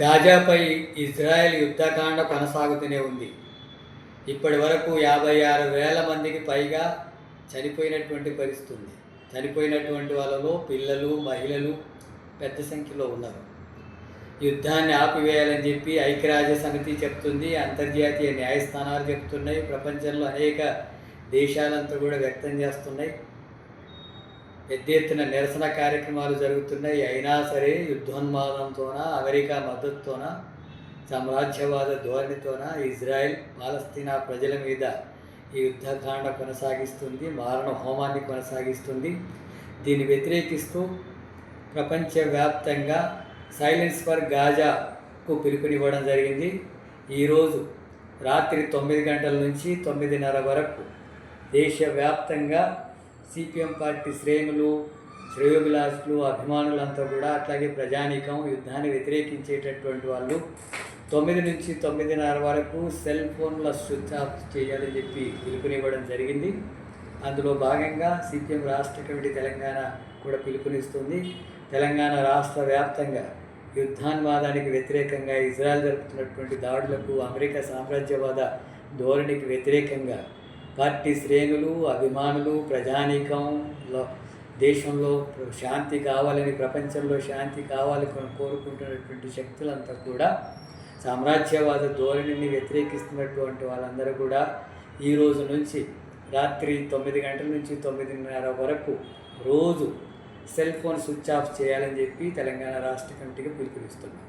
గాజాపై Israel Yuddhakanda కొనసాగుతూనే ఉంది. ఇప్పటి వరకు యాభై ఆరు వేల మందికి పైగా చనిపోయినటువంటి పరిస్థితి ఉంది. చనిపోయినటువంటి వాళ్ళలో పిల్లలు మహిళలు పెద్ద సంఖ్యలో ఉన్నారు. యుద్ధాన్ని ఆపివేయాలని చెప్పి ఐక్యరాజ్య సమితి చెప్తుంది అంతర్జాతీయ న్యాయస్థానాలు చెప్తున్నాయి ప్రపంచంలో అనేక దేశాలంతా కూడా వ్యక్తం చేస్తున్నాయి. పెద్ద ఎత్తున నిరసన కార్యక్రమాలు జరుగుతున్నాయి. అయినా సరే యుద్ధోన్మాదంతోన అమెరికా మద్దతుతోన సామ్రాజ్యవాద ధోరణితోన ఇజ్రాయెల్ పాలస్తీనా ప్రజల మీద ఈ యుద్ధకాండ కొనసాగిస్తుంది. మారణ హోమాన్ని కొనసాగిస్తుంది. దీన్ని వ్యతిరేకిస్తూ ప్రపంచవ్యాప్తంగా సైలెన్స్ ఫర్ గాజాకు పిలుపునివ్వడం జరిగింది. ఈరోజు రాత్రి తొమ్మిది గంటల నుంచి తొమ్మిదిన్నర వరకు దేశవ్యాప్తంగా సిపిఎం పార్టీ శ్రేణులు శ్రేయోభిలాషులు అభిమానులంతా కూడా అట్లాగే ప్రజానీకం యుద్ధాన్ని వ్యతిరేకించేటటువంటి వాళ్ళు తొమ్మిది నుంచి తొమ్మిదిన్నర వరకు సెల్ ఫోన్ల స్విచ్ ఆఫ్ చేయాలని చెప్పి పిలుపునివ్వడం జరిగింది. అందులో భాగంగా సిపిఎం రాష్ట్ర కమిటీ తెలంగాణ కూడా పిలుపునిస్తుంది. తెలంగాణ రాష్ట్ర వ్యాప్తంగా యుద్ధాన్వాదానికి వ్యతిరేకంగా ఇజ్రాయెల్ జరుపుతున్నటువంటి దాడులకు అమెరికా సామ్రాజ్యవాద ధోరణికి వ్యతిరేకంగా పార్టీ శ్రేణులు అభిమానులు ప్రజానీకం దేశంలో శాంతి కావాలని ప్రపంచంలో శాంతి కావాలని కోరుకుంటున్నటువంటి శక్తులంతా కూడా సామ్రాజ్యవాద ధోరణిని వ్యతిరేకిస్తున్నటువంటి వాళ్ళందరూ కూడా ఈ రోజు నుంచి రాత్రి తొమ్మిది గంటల నుంచి తొమ్మిదిన్నర వరకు రోజు సెల్ ఫోన్ స్విచ్ ఆఫ్ చేయాలని చెప్పి తెలంగాణ రాష్ట్ర కమిటీకి పిలుపునిస్తున్నాం.